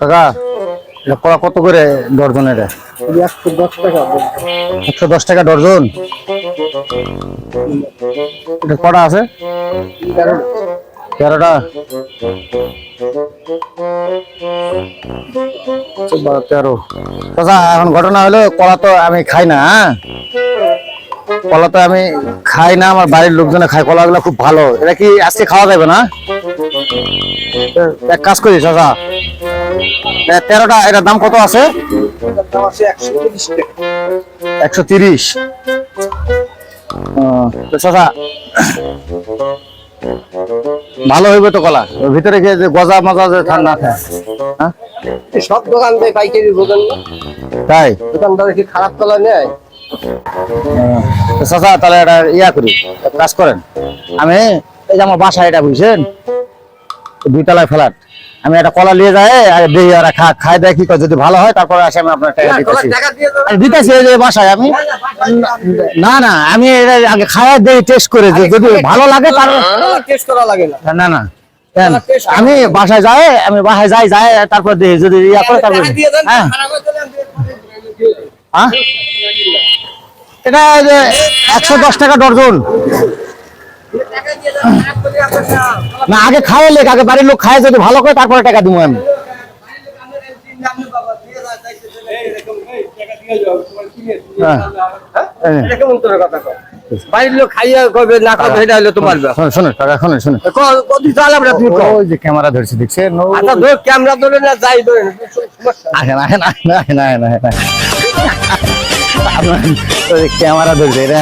কাকা কলা কত করে ডর্জন এটা? একশো দশ টাকা ডর্জন। এটা কটা আছে? তেরোটা। তেরো। চাচা এখন ঘটনা হলো কলা তো আমি খাই না হ্যাঁ? কলা তো আমি খাই না আমার বাড়ির লোকজনে খায় কলাগুলো খুব ভালো। এটা কি আজকে খাওয়া যাবে না? এক কাজ করি চাচা। তেরোটা এটার দাম কত আছে? একশো তিরিশ। চাচা ভালো হইবে তো কলা? ভিতরে গিয়ে যে গজা মাজা যে ঠান্ডা হ্যাঁ? সব দোকান দেয় পাইকারি দোকান তাই? দোকানদার কি খারাপ তলা নেয়? চাচা তাহলে এটা ইয়া করি কাজ করেন। আমি এই যে আমার বাসা এটা বুঝছেন দুই তলায় ফ্ল্যাট। আমি একটা কলা নিয়ে যাই আর দেখি ওরা খা খাই দেয় কি করে যদি ভালো হয় তারপরে আসে আমি আপনার টাকা দিতেছি। দিতেছি এই যে বাসায় আমি না না আমি এটা আগে খাওয়া দেই টেস্ট করে যে যদি ভালো লাগে তার টেস্ট করা লাগে না। না না আমি বাসায় যাই আমি বাসায় যাই যাই তারপর দেখি যদি ইয়া করে তারপর হ্যাঁ। হয়ে গেলে আমি দিয়ে দেব। হ্যাঁ এটা একশো দশ টাকা ডর্জন না। না আগে খাওয়া লেখ আগে বাড়ির লোক খায় যদি ভালো করে তারপরে টাকা দিব আমি হ্যাঁ। বাড়ির লোক খাইয়া কবে না কবে এটা হইলে তোমার। শোনো শোনো টাকা শোনো শোনো ক- কত চালাম না তুমি। ওই যে ক্যামেরা ধরছি দেখছেন ও- আচ্ছা ধর ক্যামেরা ধরে না যাই ধরে আসেন আসেন আসেন আসেন আসেন আসেন। আপনার ক্যামেরা ধরছে এটা